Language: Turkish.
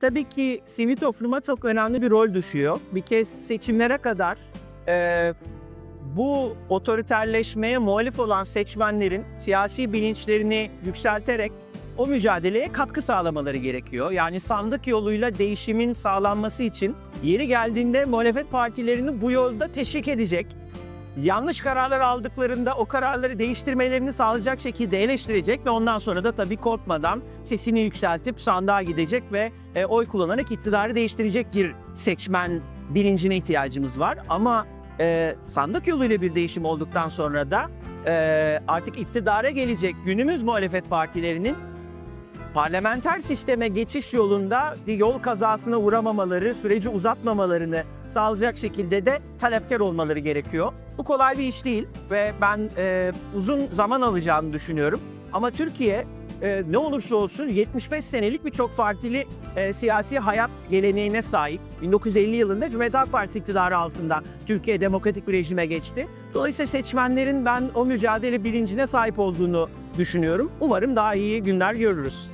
Tabii ki sivil topluma çok önemli bir rol düşüyor. Bir kez seçimlere kadar e, bu otoriterleşmeye muhalif olan seçmenlerin siyasi bilinçlerini yükselterek o mücadeleye katkı sağlamaları gerekiyor. Yani sandık yoluyla değişimin sağlanması için yeri geldiğinde muhalefet partilerini bu yolda teşvik edecek, yanlış kararlar aldıklarında o kararları değiştirmelerini sağlayacak şekilde eleştirecek ve ondan sonra da tabii korkmadan sesini yükseltip sandığa gidecek ve e, oy kullanarak iktidarı değiştirecek bir seçmen bilincine ihtiyacımız var. Ama e, sandık yoluyla bir değişim olduktan sonra da e, artık iktidara gelecek günümüz muhalefet partilerinin parlamenter sisteme geçiş yolunda bir yol kazasına uğramamaları, süreci uzatmamalarını sağlayacak şekilde de talepkar olmaları gerekiyor. Bu kolay bir iş değil ve ben e, uzun zaman alacağını düşünüyorum. Ama Türkiye e, ne olursa olsun 75 senelik bir çok partili e, siyasi hayat geleneğine sahip. 1950 yılında Cumhuriyet Halk Partisi iktidarı altında Türkiye demokratik bir rejime geçti. Dolayısıyla seçmenlerin ben o mücadele bilincine sahip olduğunu düşünüyorum. Umarım daha iyi günler görürüz.